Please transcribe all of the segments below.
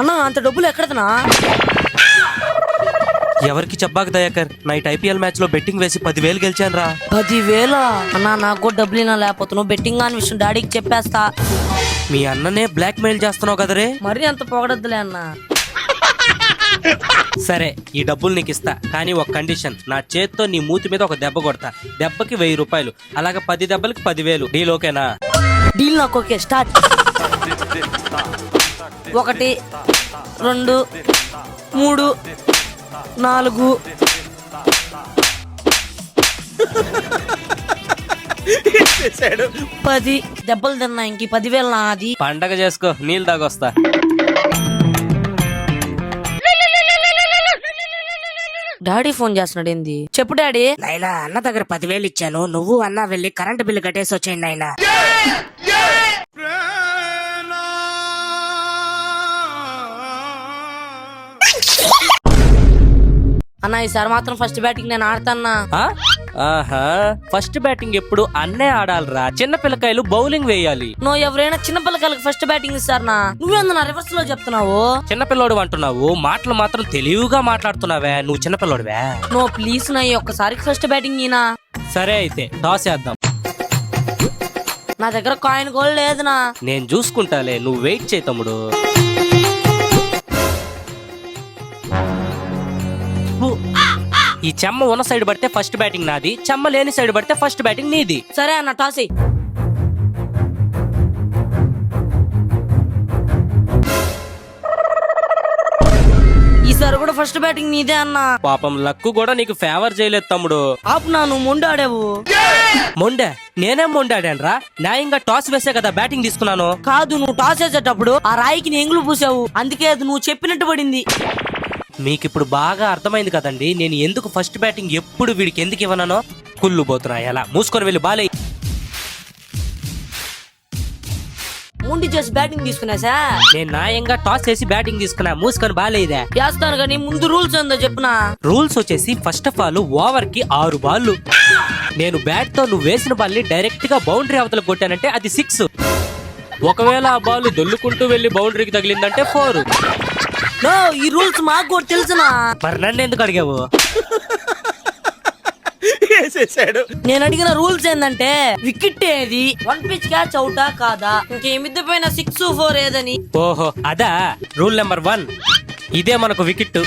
అన్నా అంత డబ్బులు ఎక్కడదనా ఎవరికి చెప్పాక దయాకర్ నైట్ ఐపీఎల్ మ్యాచ్లో బెట్టింగ్ వేసి పదివేలు గెలిచాను రా పదివేల? అన్నా నాకు డబ్బులు ఇనా లేకపోతే బెట్టింగ్ అని విషయం డాడీకి చెప్పేస్తా. మీ అన్ననే బ్లాక్ మెయిల్ చేస్తున్నావు కదరే. మరీ అంత పొగడద్దులే అన్నా. సరే ఈ డబ్బులు నీకు ఇస్తా కానీ ఒక కండిషన్ నా చేత్తో నీ మూతి మీద ఒక దెబ్బ కొడతా. దెబ్బకి వెయ్యి రూపాయలు అలాగే పది దెబ్బలకి పదివేలు. డీల్ ఓకేనా? డీల్ నాకు ఓకే స్టార్ట్. ఒకటి రెండు మూడు నాలుగు. పది దెబ్బలు తిన్నా ఇంక పదివేలు నాది. పండగ చేసుకో నీళ్ళు తాగొస్తా. డాడీ ఫోన్ చేస్తున్నాడు ఏంది? చెప్పు డాడీ. నాయనా అన్న దగ్గర పదివేలు ఇచ్చాను. నువ్వు అన్న వెళ్ళి కరెంట్ బిల్లు కట్టేసి వచ్చేయండి నాయనా అన్న ఈసారి మాత్రం ఫస్ట్ బ్యాటింగ్ నేను ఆడతాన్నా? ఆహా ఫస్ట్ బ్యాటింగ్ ఎప్పుడు అన్నే ఆడాలిరా. చిన్న పిల్లకాయలు బౌలింగ్ వేయాలి. నువ్వు ఎవరైనా చిన్న పిల్లకాయలకు ఫస్ట్ బ్యాటింగ్ ఇస్తారనా నువ్వేందన్నా రివర్స్లో చెప్తున్నావు? చిన్న పిల్లోడు అంటున్నావు. మాటలు మాత్రం తెలివిగా మాట్లాడుతున్నావే. నువ్వు చిన్న పిల్లోడివే. నువ్వు ప్లీజ్ నా ఒక్కసారికి ఫస్ట్ బ్యాటింగ్ ఈనా? సరే అయితే టాస్ వేద్దాం నా దగ్గర కాయిన్ కూడా లేదునా? నేను చూసుకుంటాలే. నువ్వు వెయిట్ చేయి తమ్ముడు. ఈ చెమ్మ ఉన్న సైడ్ పడితే ఫస్ట్ బ్యాటింగ్ నాది చెమ్మ లేని సైడ్ పడితే ఫస్ట్ బ్యాటింగ్ నీది. సరే అన్న టాస్. ఈసారి కూడా ఫస్ట్ బ్యాటింగ్ నీదే అన్న. పాపం లక్కు కూడా నీకు ఫేవర్ చేయలేదు తమ్ముడు. ఆపు నా నువ్వు ముందు ఆడావు మొండే? నేనేం మొండాడాను రా న్యాయంగా టాస్ వేసే కదా బ్యాటింగ్ తీసుకున్నాను. కాదు నువ్వు టాస్ వేసేటప్పుడు ఆ రాయికి నీ ఎంగులు పూసావు. అందుకే అది నువ్వు చెప్పినట్టు పడింది. మీకు ఇప్పుడు బాగా అర్థమైంది కదండి. నేను ఎందుకు ఫస్ట్ బ్యాటింగ్ ఎప్పుడు వీడికి ఎందుకు ఇవ్వనానో కుళ్ళు పోతున్నా ఎలా మూసుకొని వెళ్ళి బాలే. ముందు చేసి బ్యాటింగ్ తీసుకున్నా సార్? నేను న్యాయంగా టాస్ చేసి బ్యాటింగ్ తీసుకున్నా. మూసుకొని బాలేదే చేస్తాను కానీ ముందు రూల్స్ ఏందో చెప్పునా? రూల్స్ వచ్చేసి ఫస్ట్ ఆఫ్ ఆల్ ఓవర్కి ఆరు బాళ్ళు. నేను బ్యాట్తో నువ్వు వేసిన బాల్ని డైరెక్ట్గా బౌండరీ అవతల కొట్టానంటే అది సిక్స్. ఒకవేళ ఆ బాల్ దొల్లుకుంటూ వెళ్ళి బౌండరీకి తగిలిందంటే ఫోర్. నో ఈ రూల్స్ మాకు కూడా తెలుసునా? మరి నన్ను ఎందుకు అడిగావు? నేను అడిగిన రూల్స్ ఏంటంటే వికెట్ ఏది? వన్ పిచ్ క్యాచ్ అవుటా కాదా? ఇంకేమిద్ద పైన సిక్స్ ఫోర్ ఏదని? ఓహో అదా. రూల్ నెంబర్ వన్ ఇదే మనకు wicket.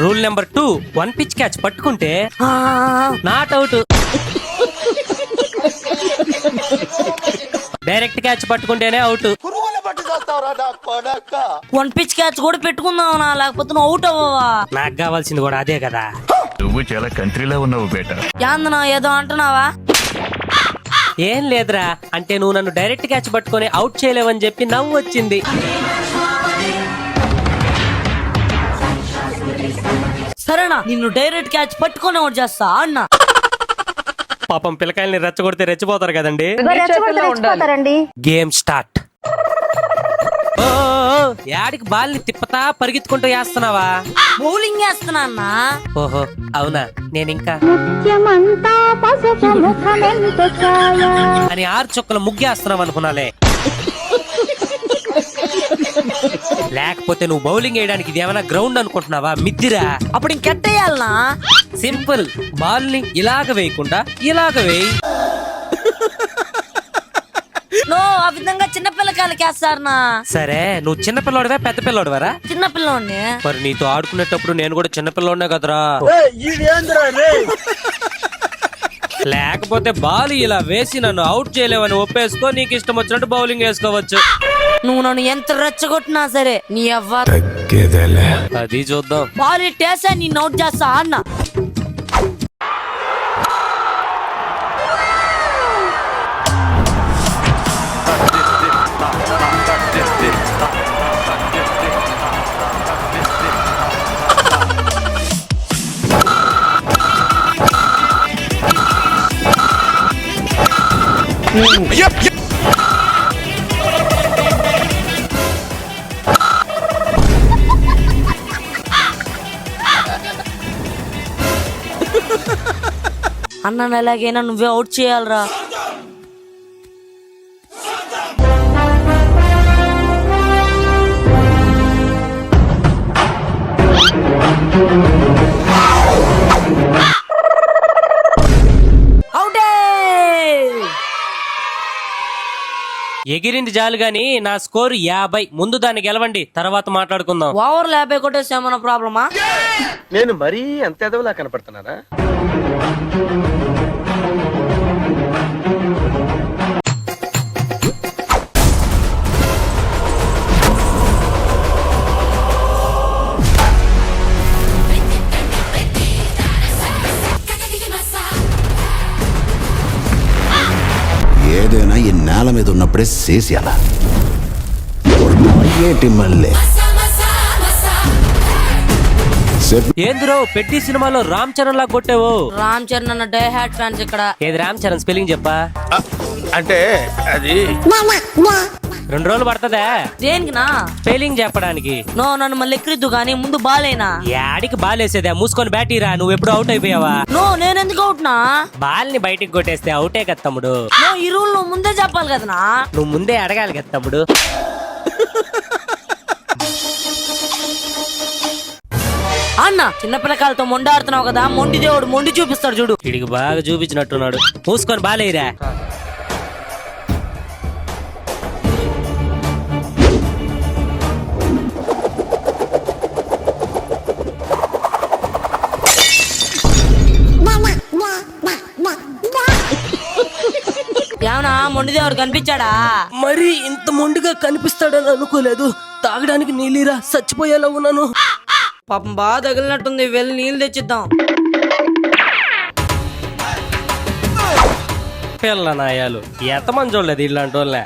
Rule number two one pitch catch పట్టుకుంటే నాట్ అవుట్ డైరెక్ట్ క్యాచ్ పట్టుకుంటేనే అవుట్ వన్ పిచ్ క్యాచ్ కూడా పెట్టుకుందాం లేకపోతే నువ్వు అవుట్ అవ్వవా? నాకు కావాల్సింది కూడా అదే కదా. నువ్వు చాలా కంట్రీలో ఉన్నావు బేట. యాందనా ఏదో అంటున్నావా? ఏం లేదురా అంటే నువ్వు నన్ను డైరెక్ట్ క్యాచ్ పట్టుకొని అవుట్ చేయలేవని చెప్పి నవ్వు వచ్చింది సరేనా నిన్ను డైరెక్ట్ క్యాచ్ పట్టుకొని అవుట్ చేస్తా అన్నా. పాపం పిల్లకాయల్ని రెచ్చగొడితే రెచ్చిపోతారు కదండి. గేమ్ స్టార్ట్ ఓ, యాడికి బాల్ని తిప్పతా పరిగెత్తుకుంటూ వేస్తున్నావా? బౌలింగ్ వేస్తున్నా అన్నా. ఓహో అవునా? నేను ఇంకా అని ఆరు చుక్కలు ముగ్గేస్తున్నావు అనుకున్నాలే. లేకపోతే నువ్వు బౌలింగ్ వేయడానికి ఇది ఏమైనా గ్రౌండ్ అనుకుంటున్నావా? మిద్దిరా. అప్పుడు ఇంకెట్టేయాలనా సింపుల్. బాల్ని ఇలాగ వేయకుండా ఇలాగ వేయి. నో ఆ విధంగా చిన్న పిల్లకాయలకి వేస్తారనా సరే నువ్వు చిన్న పిల్లోడివా పెద్ద పిల్లోడివరా? చిన్న పిల్లోడిని. మరి నీతో ఆడుకునేటప్పుడు నేను కూడా చిన్న పిల్లోడినే కదరా. లేకపోతే బాల్ ఇలా వేసి నన్ను అవుట్ చేయలేవని ఒప్పేసుకో నీకు ఇష్టం వచ్చినట్టు బౌలింగ్ వేసుకోవచ్చు. నువ్వు నన్ను ఎంత రెచ్చగొట్టినా సరే నీ అవ్వ అది చూద్దాం. బాల్ ఇట్టేసా నిన్ను అవుట్ చేస్తా అన్న. అన్నను ఎలాగైనా నువ్వే అవుట్ చేయాలరా. thank you ఎగిరింది చాలు గాని నా స్కోర్ యాభై. ముందు దాన్ని గెలవండి తర్వాత మాట్లాడుకుందాం. ఓవర్ యాభై కొట్టేసి ఏమన్నా ప్రాబ్లమా? నేను మరీ అంత ఎదవలా కనపడుతున్నారా మీద ఉన్నప్పుడే చేసేయాల. ఏంటి మళ్ళీ. ఏందిరో పెట్టి సినిమాలో రామ్ చరణ్ లా కొట్టావు? రామ్ చరణ్ అన్న డే హ్యాట్ ఫ్యాన్స్ ఇక్కడ. ఏది రామ్ చరణ్? స్పెల్లింగ్ చెప్పా. అంటే అది రెండు రోజులు పడుతుందా? దేనికి నా స్పెల్లింగ్ చెప్పడానికి. నో నన్ను మళ్ళీ ఎక్కిరిద్దు కానీ ముందు బాలేనా? యాడికి బాల్ వేసేదా మూసుకొని బ్యాటీరా నువ్వు ఎప్పుడు అవుట్ అయిపోయావా? నో నేను ఎందుకు అవుట్నా బాల్ని బయటికి కొట్టేస్తే అవుటే కదా తమ్ముడు. నో ఈ రూల్ నువ్వు ముందే చెప్పాలి కదనా నువ్వు ముందే అడగాలి కదా తమ్ముడు. అన్న చిన్న పిల్లకాయలతో మొండి ఆడుతున్నావు కదా మొండి దేవుడు మొండి చూపిస్తాడు చూడు. వీడికి బాగా చూపించినట్టున్నాడు. మూసుకొని బాలేరా ఏమన్నా మొండి దేవుడు కనిపించాడా? మరి ఇంత మొండిగా కనిపిస్తాడని అనుకోలేదు. తాగడానికి నీళ్ళీరా చచ్చిపోయేలా ఉన్నాను. పాపం బాగా తగిలినట్టుంది వెళ్ళి నీళ్ళు తెచ్చిద్దాం. పిల్ల నాయాలు ఎంతమంది చూడలేదు ఇలాంటి వాళ్ళే?